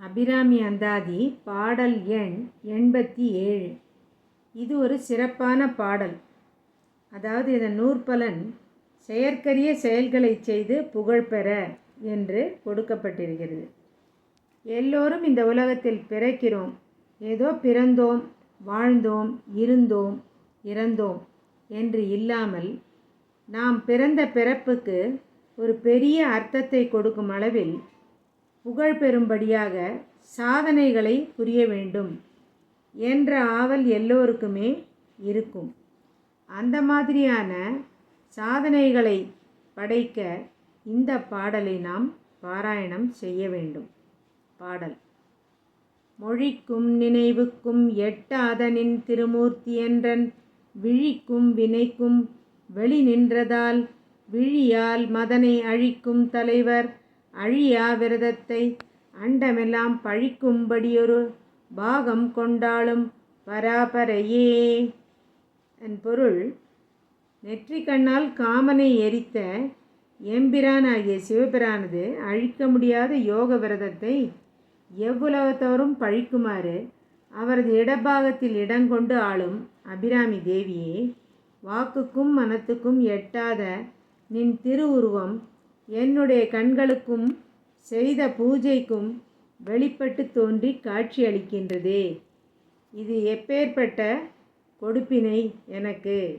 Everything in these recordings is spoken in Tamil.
அபிராமி அந்தாதி பாடல் எண் எண்பத்தி ஏழு. இது ஒரு சிறப்பான பாடல். அதாவது இதன் நூற்பலன் செயற்கரிய செயல்களை செய்து புகழ்பெற என்று கொடுக்கப்பட்டிருக்கிறது. எல்லோரும் இந்த உலகத்தில் பிறக்கிறோம். ஏதோ பிறந்தோம் வாழ்ந்தோம் இருந்தோம் இறந்தோம் என்று இல்லாமல் நாம் பிறந்த பிறப்புக்கு ஒரு பெரிய அர்த்தத்தை கொடுக்கும் அளவில் புகழ் பெறும்படியாக சாதனைகளை புரிய வேண்டும் என்ற ஆவல் எல்லோருக்குமே இருக்கும். அந்த மாதிரியான சாதனைகளை படைக்க இந்த பாடலை நாம் பாராயணம் செய்ய வேண்டும். பாடல். மொழிக்கும் நினைவுக்கும் எட்டாதனின் திருமூர்த்தி என்றன் விழிக்கும் வினைக்கும் வெளி நின்றதால் விழியால் மதனை அழிக்கும் தலைவர் அழியா விரதத்தை அண்டமெல்லாம் பழிக்கும்படியொரு பாகம் கொண்டாலும் பராபரையே. என் பொருள் நெற்றிக்கண்ணால் காமனை எரித்த எம்பிரானாகிய சிவபிரானது அழிக்க முடியாத யோக விரதத்தை எவ்வுலகத்தோறும் பழிக்குமாறு அவரது இடபாகத்தில் இடங்கொண்டு ஆளும் அபிராமி தேவியே வாக்குக்கும் மனத்துக்கும் எட்டாத நின் திருவுருவம் என்னுடைய கண்களுக்கும் செய்த பூஜைக்கும் வெளிப்பட்டு தோன்றி காட்சியளிக்கின்றதே. இது எப்பேற்பட்ட கொடுப்பினை எனக்கு?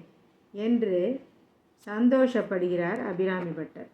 என்று சந்தோஷப்படுகிறார் அபிராமி பட்டர்.